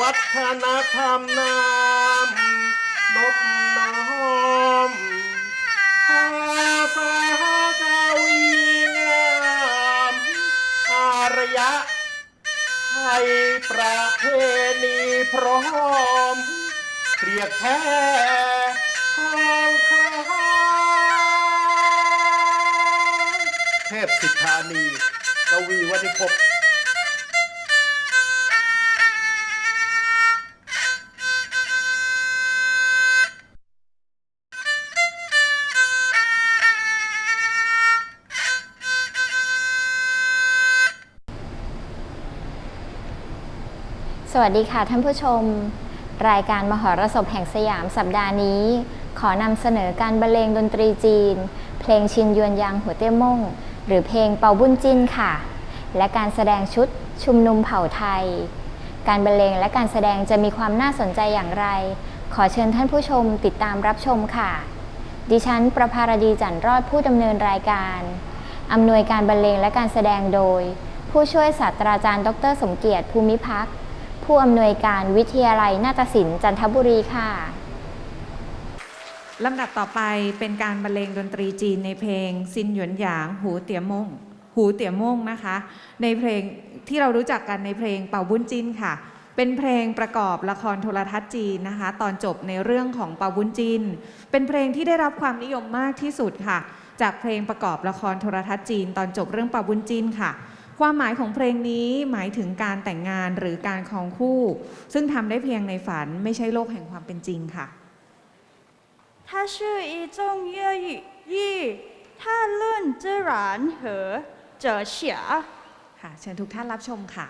วัฒนธรรมนำนบน้อมภาษากาวีงามอารยะไทยประเพณีพร้อมเรียบแท้ทองคำเทพสิทธานีกวีวันิพ สวัสดีค่ะท่านผู้ชม รายการมหรสพแห่งสยามสัปดาห์นี้ ขอนำเสนอการบรรเลงดนตรีจีน เพลงชินยวนยางหัวเตี้ยม่ง หรือเพลงเปาบุญจินค่ะ และการแสดงชุดชุมนุมเผ่าไทย การบรรเลงและการแสดงจะมีความน่าสนใจอย่างไร ขอเชิญท่านผู้ชมติดตามรับชมค่ะ ดิฉันประภารดีจันทร์รอดผู้ดำเนินรายการอำนวยการบรรเลงและการแสดงโดย ผู้ช่วยศาสตราจารย์ ดร สมเกียรติภูมิพักษ์ ผู้อำนวยการวิทยาลัยนาฏศิลป์จันทบุรีค่ะ ลำดับต่อไปเป็นการบรรเลงดนตรีจีนในเพลง ซินหยวนหยาง หูเตี๋ยมงหูเตี๋ยมงนะคะ ในเพลงที่เรารู้จักกันในเพลงเป่าบุญจินค่ะ เป็นเพลงประกอบละครโทรทัศน์จีนนะคะ ตอนจบในเรื่องของเป่าบุญจิน เป็นเพลงที่ได้รับความนิยมมากที่สุดค่ะ จากเพลงประกอบละครโทรทัศน์จีน ตอนจบเรื่องเป่าบุญจินค่ะ ความหมายของเพลงนี้หมายถึงการแต่งงานหรือการครองคู่ ซึ่งทำได้เพียงในฝันไม่ใช่โลกแห่งความเป็นจริงค่ะ 它是一种粤语语，谈论自然和哲学。 ค่ะ เชิญทุกท่านรับชมค่ะ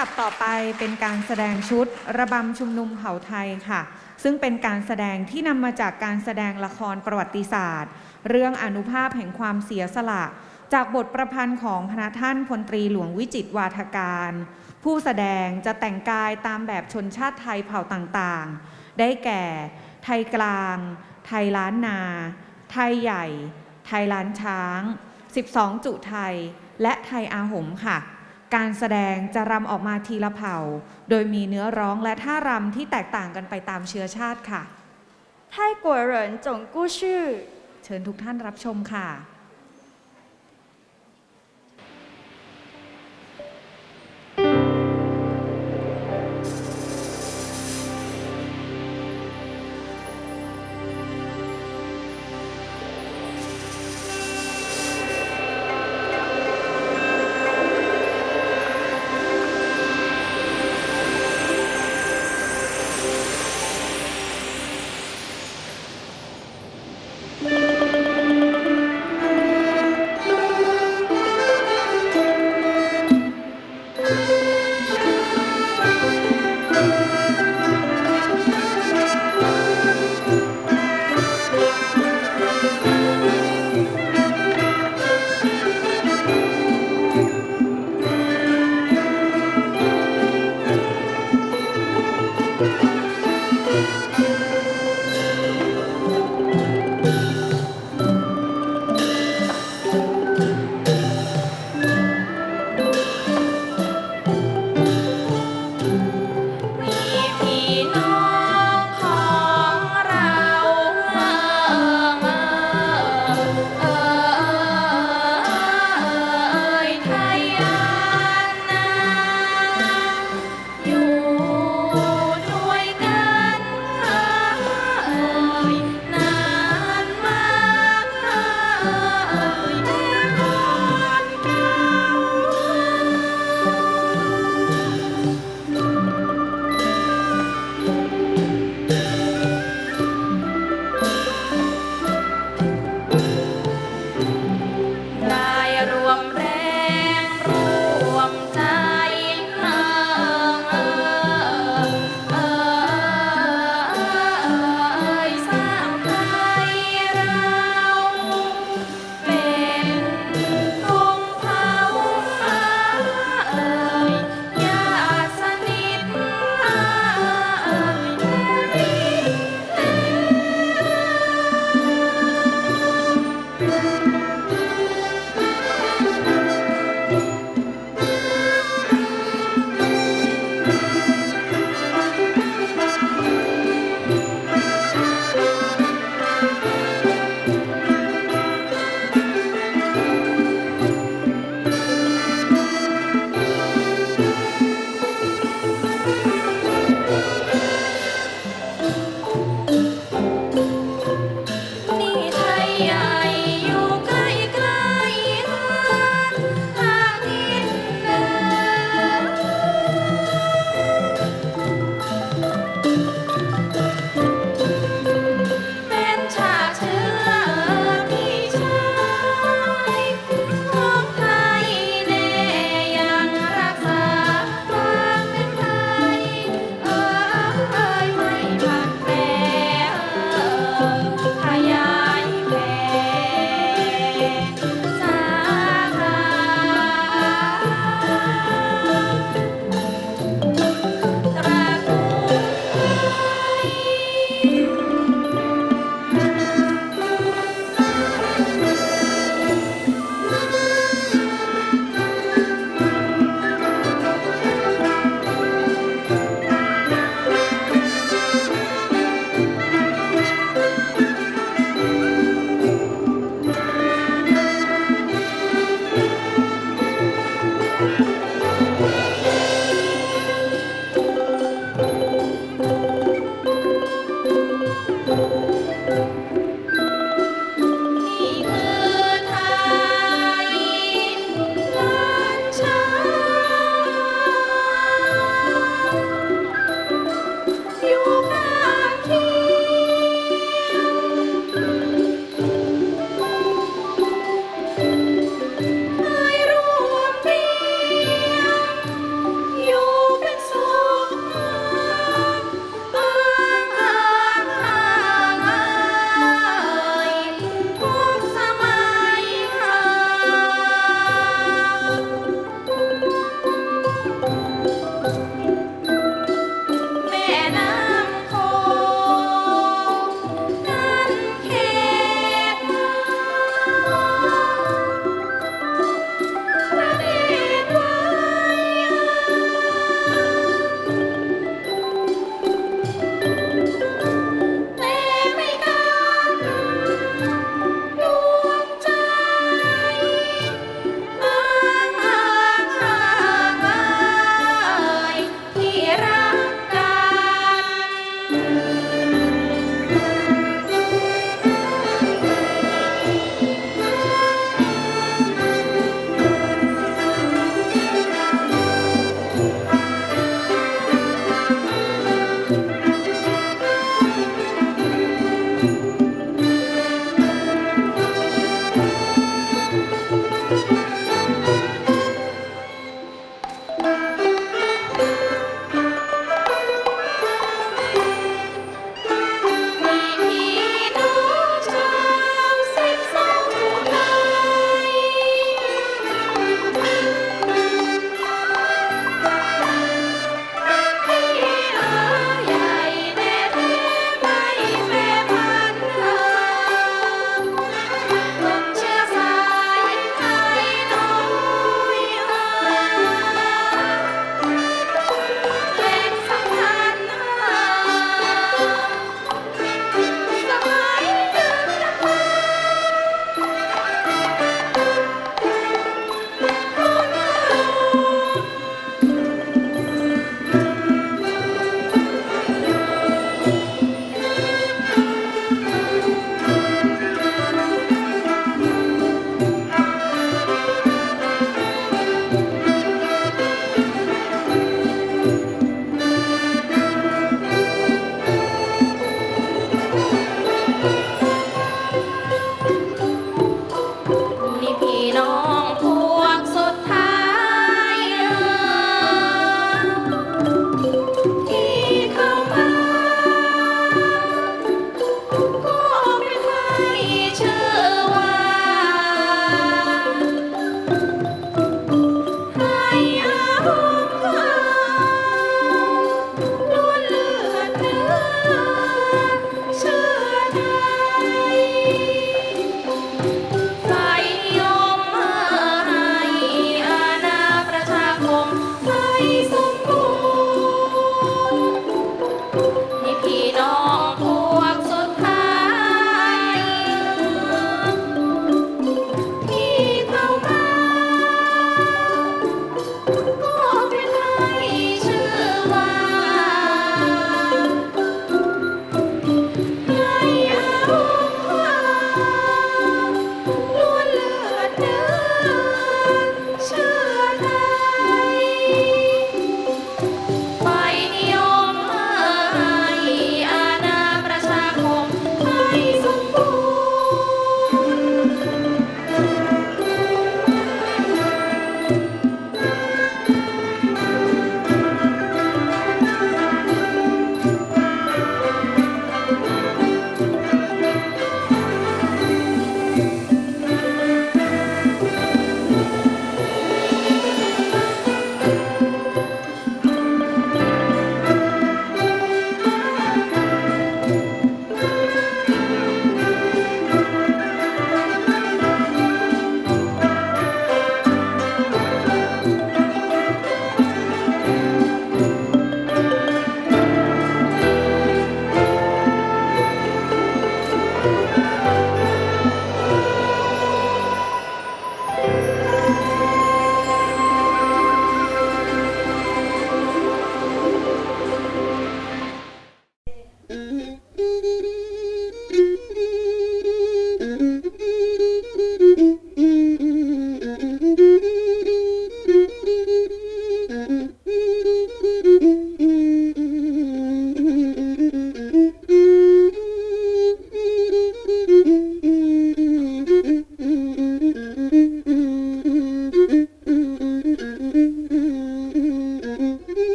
ดับต่อไปเป็นการแสดงชุดระบำชุมนุมเผ่าไทยค่ะ ซึ่งเป็นการแสดงที่นำมาจากการแสดงละครประวัติศาสตร์ เรื่องอนุภาพแห่งความเสียสละ จากบทประพันธ์ของพระท่านพลตรีหลวงวิจิตรวาทการ ผู้แสดงจะแต่งกายตามแบบชนชาติไทยเผ่าต่างๆ ได้แก่ ไทยกลาง ไทยล้านนา ไทยใหญ่ ไทยล้านช้าง 12 จุไทย และไทยอาหมค่ะ การแสดงจะรำออกมาทีละเผ่า โดยมีเนื้อร้องและท่ารำที่แตกต่างกันไปตามเชื้อชาติค่ะ 泰国人总故事 เชิญทุกท่านรับชมค่ะ